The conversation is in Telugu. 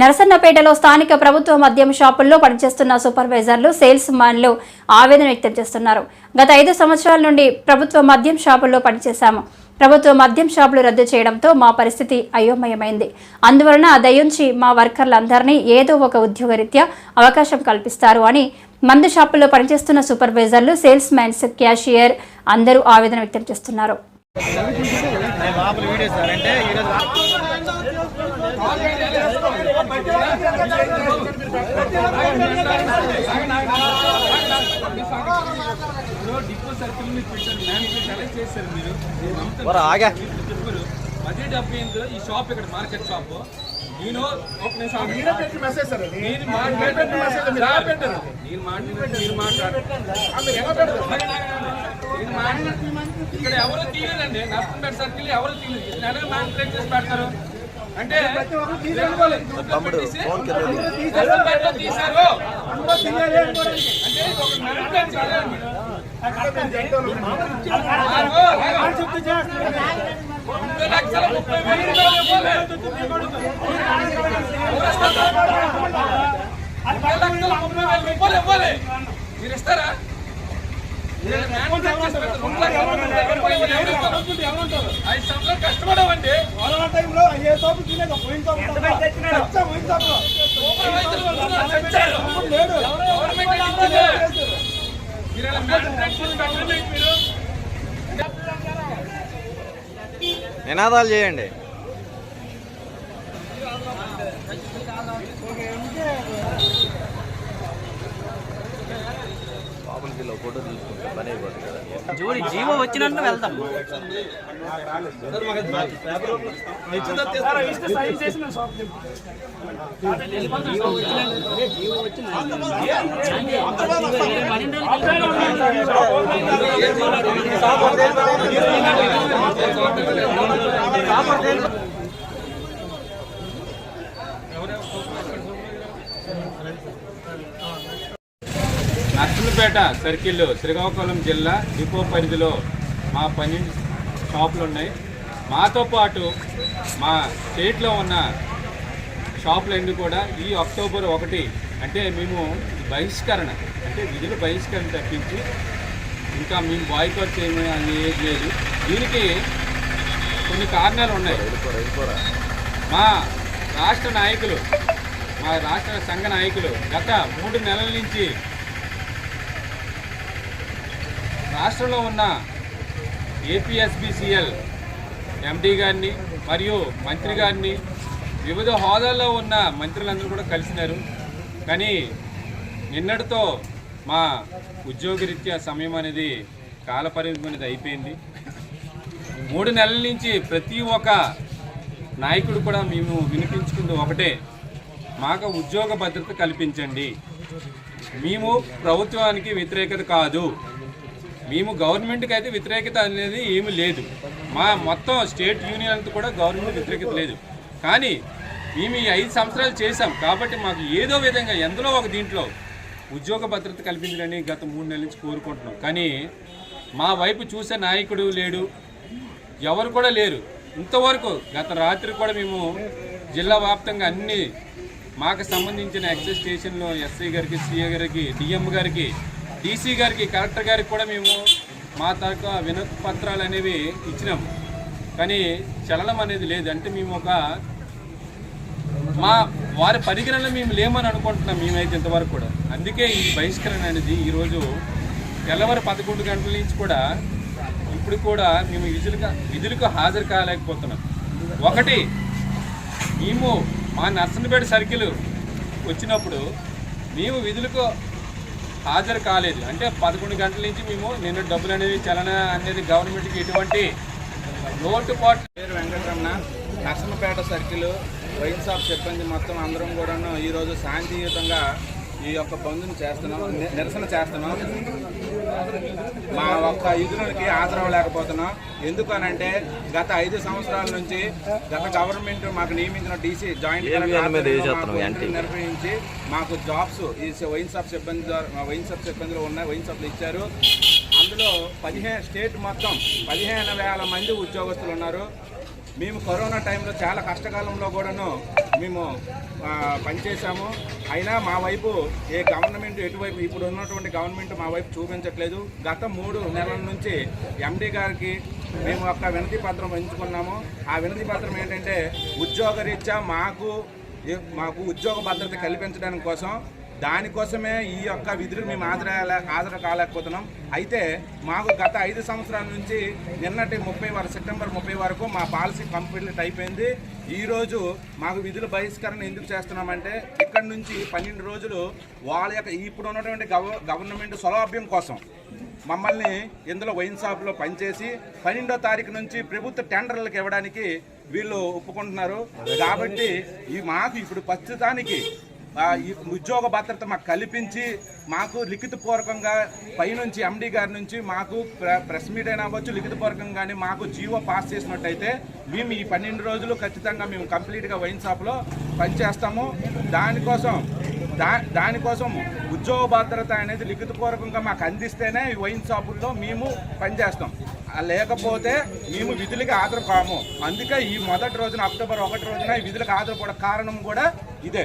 నరసన్నపేటలో స్థానిక ప్రభుత్వ మద్యం షాపుల్లో పనిచేస్తున్న సూపర్వైజర్లు సేల్స్ మ్యాన్లు ఆవేదన వ్యక్తం చేస్తున్నారు. గత ఐదు సంవత్సరాల నుండి ప్రభుత్వ మద్యం షాపుల్లో పనిచేశాము. ప్రభుత్వ మద్యం షాపులు రద్దు చేయడంతో మా పరిస్థితి అయోమయమైంది. అందువలన దయించి మా వర్కర్లందరినీ ఏదో ఒక ఉద్యోగరీత్యా అవకాశం కల్పిస్తారు అని మందు షాపుల్లో పనిచేస్తున్న సూపర్వైజర్లు సేల్స్ మ్యాన్స్ క్యాషియర్ అందరూ ఆవేదన వ్యక్తం చేస్తున్నారు మామూలు వీడియో సార్ అంటే ఈరోజు డిపో సర్కిల్ పెట్టారు చేశారు మీరు చెప్పారు ఈ షాప్ ఇక్కడ మార్కెట్ షాప్ నేను ఒక మెసేజ్ ఆగండి. నేను మాట్లాడాను. నేను మాట్లాడాను. మీరు మాట్లాడారు. ఇక్కడ ఎవరు తీయలేదండి నర్సంపేట సర్కిల్ ఎవరు తీయలేదు నెల మ్యాన్ చేసి పెడతారు అంటే తమ్ముడు ఫోన్ తీశారు మీరు. ఆగో, ఆగో. రెండు లక్షల ముప్పై వేలు రూపాయలు ఇవ్వాలి. రెండు లక్షల ముప్పై వేల రూపాయలు ఇవ్వాలి. మీరు ఇస్తారా? ఐదు సంవత్సరాలు కష్టపడమండి నినాదాలు చేయండి. బాబులకి ఫోటో తీసుకుంటే పని అయిపోతుంది కదా. జోడి జీవో వచ్చినట్టు వెళ్దాం. నర్సులపేట సర్కిల్ శ్రీకాకుళం జిల్లా డిపో పరిధిలో మా పన్నెండు షాపులు ఉన్నాయి మాతో పాటు మా స్టేట్లో ఉన్న షాపులన్నీ కూడా ఈ అక్టోబర్ ఒకటి అంటే మేము బహిష్కరణ అంటే విధులు బహిష్కరణ తప్పించి ఇంకా మేము బాయ్కౌట్ చేయమని అని లేదు. దీనికి కొన్ని కారణాలు ఉన్నాయి. మా రాష్ట్ర నాయకులు మా రాష్ట్ర సంఘ నాయకులు గత మూడు నెలల నుంచి రాష్ట్రంలో ఉన్న ఏపీఎస్బిసిఎల్ ఎండీ గారిని మరియు మంత్రి గారిని వివిధ హోదాల్లో ఉన్న మంత్రులందరూ కూడా కలిసినారు. కానీ నిన్నటితో మా ఉద్యోగరీత్యా సమయం అనేది కాలపరిమితి అనేది అయిపోయింది. మూడు నెలల నుంచి ప్రతి ఒక్క నాయకుడు కూడా మేము వినిపించుకుంది ఒకటే మాకు ఉద్యోగ భద్రత కల్పించండి. మేము ప్రభుత్వానికి వ్యతిరేకత కాదు. మేము గవర్నమెంట్కి అయితే వ్యతిరేకత అనేది ఏమీ లేదు. మా మొత్తం స్టేట్ యూనియన్ అంతా కూడా గవర్నమెంట్ వ్యతిరేకత లేదు. కానీ మేము ఈ ఐదు సంవత్సరాలు చేశాం. కాబట్టి మాకు ఏదో విధంగా ఎందులో ఒక దీంట్లో ఉద్యోగ భద్రత కల్పించాలని గత మూడు నెలల నుంచి కోరుకుంటున్నాం. కానీ మా వైపు చూసే నాయకుడు లేడు. ఎవరు కూడా లేరు. ఇంతవరకు గత రాత్రి కూడా మేము జిల్లా వ్యాప్తంగా అన్ని మాకు సంబంధించిన ఎక్సైజ్ స్టేషన్లో ఎస్ఐ గారికి సిఏ గారికి డిఎం గారికి డీసీ గారికి కలెక్టర్ గారికి కూడా మేము మా తరఫు వినతి పత్రాలు అనేవి ఇచ్చినాము కానీ చలనం అనేది లేదు. అంటే మేము ఒక మా వారి పరిగణనలో మేము లేమని అనుకుంటున్నాం మేమైతే ఇంతవరకు కూడా. అందుకే ఈ బహిష్కరణ అనేది ఈరోజు తెల్లవారు పదకొండు గంటల నుంచి కూడా ఇప్పుడు కూడా మేము విధులుగా విధులకు హాజరు కాలేకపోతున్నాం. ఒకటి మేము మా నర్సన్పేట సర్కిల్ వచ్చినప్పుడు మేము విధులకు హాజరు కాలేదు. అంటే పదకొండు గంటల నుంచి మేము నిన్న డబ్బులు అనేది చలన అనేది గవర్నమెంట్కి ఎటువంటి లోటుపాటు పేరు Venkataramana Narsampet circle wine shop సిబ్బంది మొత్తం అందరం కూడాను ఈరోజు శాంతియుతంగా ఈ యొక్క బంధుని చేస్తున్నాం నిరసన చేస్తున్నాం. మా ఒక్క ఇదులకి హాజరవ్వలేకపోతున్నాం ఎందుకనంటే గత ఐదు సంవత్సరాల నుంచి గత గవర్నమెంట్ మాకు నియమించిన డీసీ జాయింట్ నిర్వహించి మాకు జాబ్స్ ఈ వైన్ షాప్ సిబ్బంది వైన్ షాప్ సిబ్బందిలో ఉన్నాయి వైన్ షాప్లు ఇచ్చారు. అందులో పదిహేను స్టేట్ మొత్తం పదిహేను వేల మంది ఉద్యోగస్తులు ఉన్నారు. మేము కరోనా టైంలో చాలా కష్టకాలంలో కూడాను మేము పనిచేశాము. అయినా మా వైపు ఏ గవర్నమెంట్ ఎటువైపు ఇప్పుడు ఉన్నటువంటి గవర్నమెంట్ మా వైపు చూపించట్లేదు. గత మూడు నెలల నుంచి ఎండీ గారికి మేము ఒక వినతి పత్రం ఎంచుకున్నాము ఆ వినతి పత్రం ఏంటంటే ఉద్యోగరీత్యా మాకు మాకు ఉద్యోగ భద్రత కల్పించడానికి కోసం దానికోసమే ఈ యొక్క విధులు మేము హాజరు హాజరు కాలేకపోతున్నాం. అయితే మాకు గత ఐదు సంవత్సరాల నుంచి నిన్నటి ముప్పై వరకు సెప్టెంబర్ ముప్పై వరకు మా పాలసీ కంప్లీట్ అయిపోయింది. ఈరోజు మాకు విధుల బహిష్కరణ ఎందుకు చేస్తున్నామంటే ఇక్కడ నుంచి పన్నెండు రోజులు వాళ్ళ యొక్క ఇప్పుడు ఉన్నటువంటి గవ గవర్నమెంట్ సౌలభ్యం కోసం మమ్మల్ని ఇందులో వైన్ షాప్లో పనిచేసి పన్నెండో తారీఖు నుంచి ప్రభుత్వ టెండర్లకు ఇవ్వడానికి వీళ్ళు ఒప్పుకుంటున్నారు. కాబట్టి ఈ మాకు ఇప్పుడు ప్రస్తుతానికి ఉద్యోగ భద్రత మాకు కల్పించి మాకు లిఖితపూర్వకంగా పైనుంచి ఎండి గారి నుంచి మాకు ప్ర- ప్రెస్ మీట్ అయినా అవ్వచ్చు లిఖితపూర్వకంగా కానీ మాకు జీవో పాస్ చేసినట్టయితే మేము ఈ పన్నెండు రోజులు ఖచ్చితంగా మేము కంప్లీట్గా వైన్ షాప్లో పనిచేస్తాము. దానికోసం దా దానికోసం ఉద్యోగ భద్రత అనేది లిఖితపూర్వకంగా మాకు అందిస్తేనే ఈ వైన్ షాపుల్లో మేము పనిచేస్తాం. లేకపోతే మేము విధులకి ఆధార కాము అందుకే ఈ మొదటి రోజున అక్టోబర్ ఒకటి రోజున ఈ విధులకు హాజరు కారణం కూడా ఇదే.